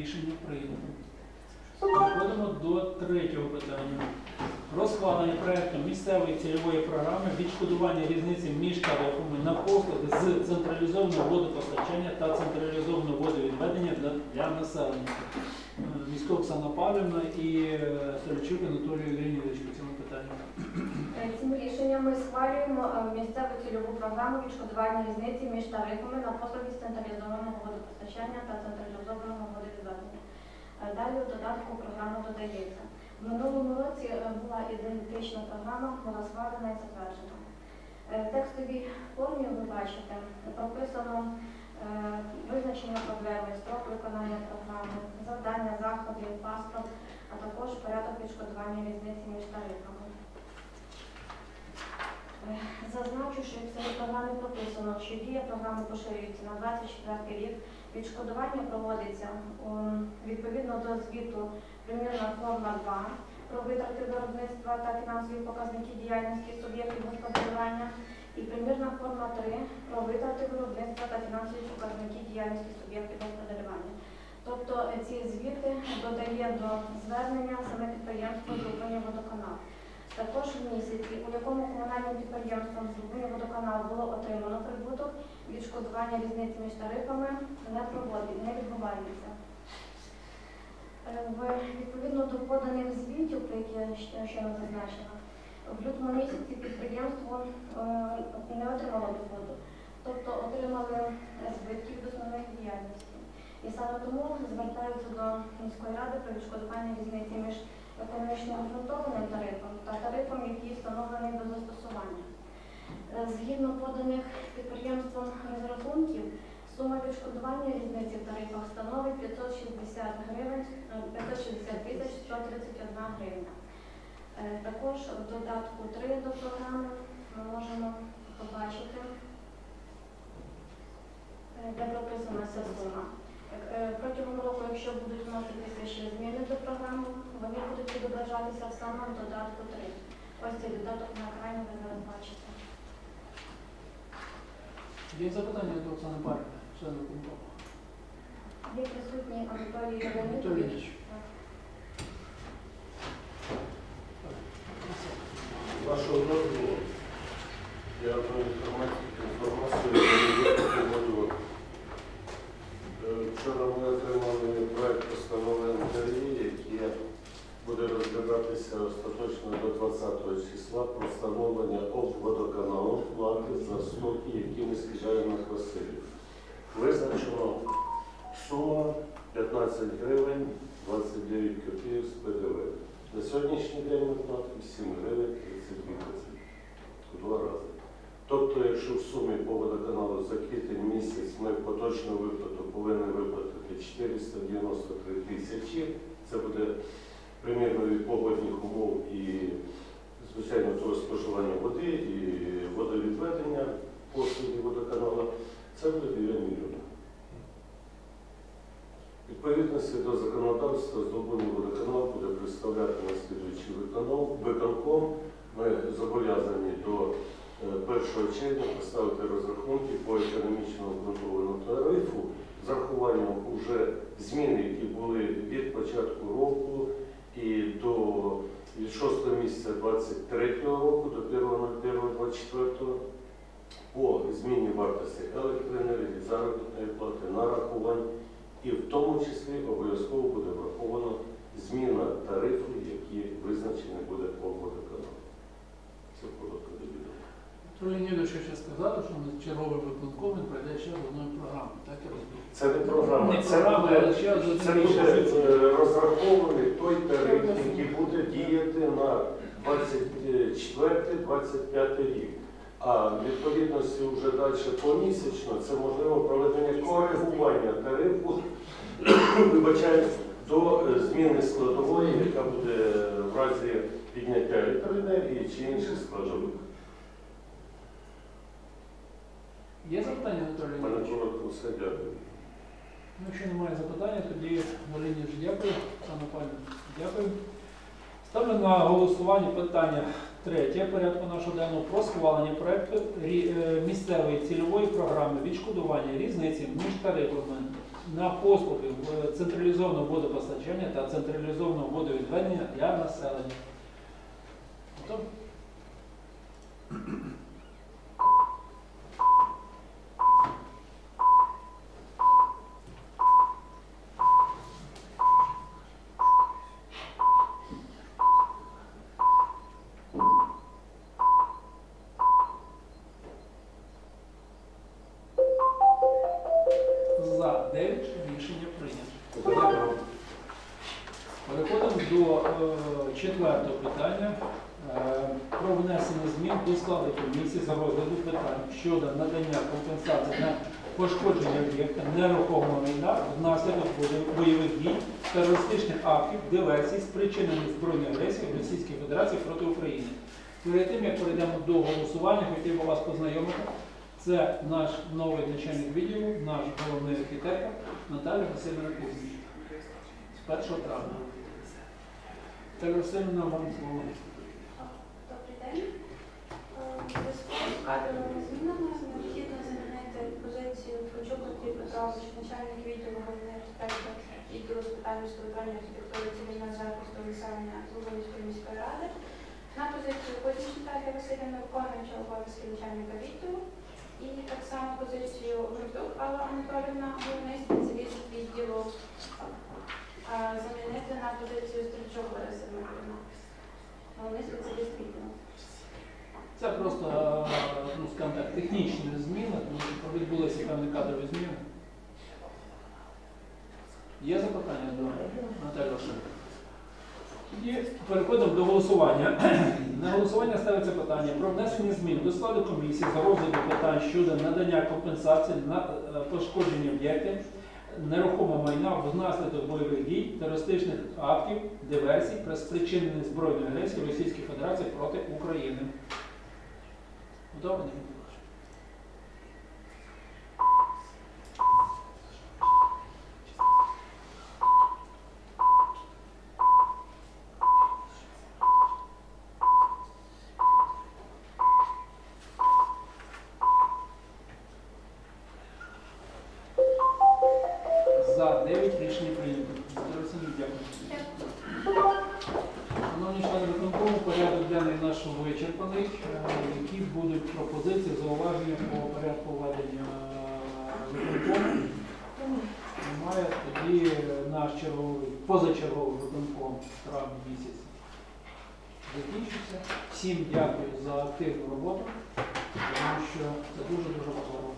Рішення прийнято. Переходимо до третього питання. Розхвалення проєкту місцевої цільової програми відшкодування різниці між тарифами на послуги з централізованого водопостачання та централізованого водовідведення для, населення. міського Місько Оксана Павлівна і е, Анатолію Анатолій Леонідович ми схвалюємо е, місцеву цільову програму відшкодування різниці між тарифами на послуги централізованого водопостачання та централізованого водовідведення. Е, Далі у додатку програма додається. В минулому році е, була ідентична програма, була схвалена і затверджена. В текстовій формі ви бачите, прописано визначення проблеми, строк виконання програми, завдання, заходи, паспорт, а також порядок відшкодування різниці між тарифами. Е, Зазначу, що в цій програмі прописано, що дія програми поширюється на 24 рік. Відшкодування проводиться відповідно до звіту примірна форма 2 про витрати виробництва та фінансові показники діяльності суб'єктів господарювання і примірна форма 3 про витрати виробництва та фінансові показники діяльності суб'єктів господарювання. Тобто е, ці звіти додає до звернення саме підприємство «Зупиння водоканал». Також в місяці, у якому комунальним підприємством «Зупиння водоканал було отримано прибуток, відшкодування різниці між тарифами не проводить, не відбувається. Е, Відповідно до поданих звітів, про які я ще- щойно зазначила, в лютому місяці підприємство е, не отримало доходу, тобто отримали збитки від основних діяльності. І саме тому звертаються до міської ради про відшкодування різниці між економічно обґрунтованим тарифом та тарифом, який встановлений до застосування. Е, Згідно поданих підприємством розрахунків, сума відшкодування різниці в тарифах становить 560 гривень, е, 560 тисяч 131 гривня. Е, Також в додатку 3 до програми ми можемо побачити, е, де прописана ця сума. Е, Протягом року, якщо будуть вноситися ще зміни до програми, вони будуть відображатися саме в додатку 3. Ось цей додаток на екрані ви зараз бачите. Є запитання до Оксани Павлівни, члена виконкому? Є присутній Анатолій Анатолій ми скидаємо на Василів. Визначено сума 15 гривень 29 копійок з ПДВ. На сьогоднішній день ми платимо 7 гривень 32 копійки. Два рази. Тобто, якщо в сумі по водоканалу за квітень місяць ми поточну виплату повинні виплатити 493 тисячі, це буде примірно від погодних умов і, звичайно, того споживання води і водовідведення 7,9 мільйона. Відповідності до законодавства здобув водоканал буде представляти наслідуючий виконком. Ми зобов'язані до е, 1 червня поставити розрахунки по економічному обґрунтованому тарифу з рахуванням вже змін, які були від початку року і до від 6 місяця 23 року до 1.04 зміні вартості електроенергії, заробітної плати, нарахувань. І в тому числі обов'язково буде враховано зміна тарифу, які визначені буде по водоканалу. Це коротко до відомо. Леонідович ще сказав, що на черговий виконком пройде ще одною програмою, так я розумію? Це не програма, Не це програма, буде, але ще один це буде пропозиція. е, розрахований той тариф, який буде діяти на 24-25 рік. А відповідності вже далі помісячно це можливо проведення коригування тарифу, вибачаюсь, до е, зміни складової, яка буде в разі підняття електроенергії чи інших складових. Є запитання, Анатолій мене коротко все дякую. Ну, Якщо немає запитання, тоді Галині ж дякую, Оксана Павлівна, дякую. Ставлю на голосування питання третє порядку нашого денного про схвалення проекту е, місцевої цільової програми відшкодування різниці між тарифами на послуги централізованого водопостачання та централізованого водовідведення для населення. Готові? За 9 рішення прийнято. Переходимо до е, четвертого питання е, про внесення змін до складу комісії за розгляду питань щодо надання компенсації на пошкодження об'єкта нерухомого майна внаслідок бойових- дій, терористичних актів, диверсій, спричинених збройної агресії Російської Федерації проти України. Перед тим, як перейдемо до голосування, хотів би вас познайомити. Це наш новий начальник відділу, наш головний архітектор Наталя Васильівна Кузьміч. З 1 травня. Наталя Васильівна, вам слово. Добрий день. Е, кадровими змінами необхідно замінити позицію Ткачук Андрій Петрович, начальник відділу головний архітектор відділу з питань містобудування архітектури цивільного захисту населення Луганської міської ради. На позицію Кузьміч Наталія Васильівна, виконуюча обов'язки начальника відділу. І так само позицію Жовтук Алла Анатолівна, головний спеціаліст відділу, замінити на позицію Стрільчук Лариса Дмитрівна. Головний спеціаліст відділу. Це просто, ну, скажімо так, технічні зміни, тому що відбулися певні кадрові зміни. Є запитання до Наталі Васильівни? Тоді переходимо до голосування. На голосування ставиться питання про внесення змін до складу комісії за розгляду питань щодо надання компенсації на е, пошкодження об'єктів нерухомого майна внаслідок бойових дій, терористичних актів, диверсій при спричиненні збройної агресії Російської Федерації проти України. Готові? За 9 рішення прийнято. Дякую. Шановні члени виконкому, порядок денний нашого вичерпаний. Е, Які будуть пропозиції, зауваження по порядку ведення виконкому? Немає. Тоді наш черговий, позачерговий виконком травні місяці закінчився. Всім дякую за активну роботу, тому що це дуже-дуже важливо.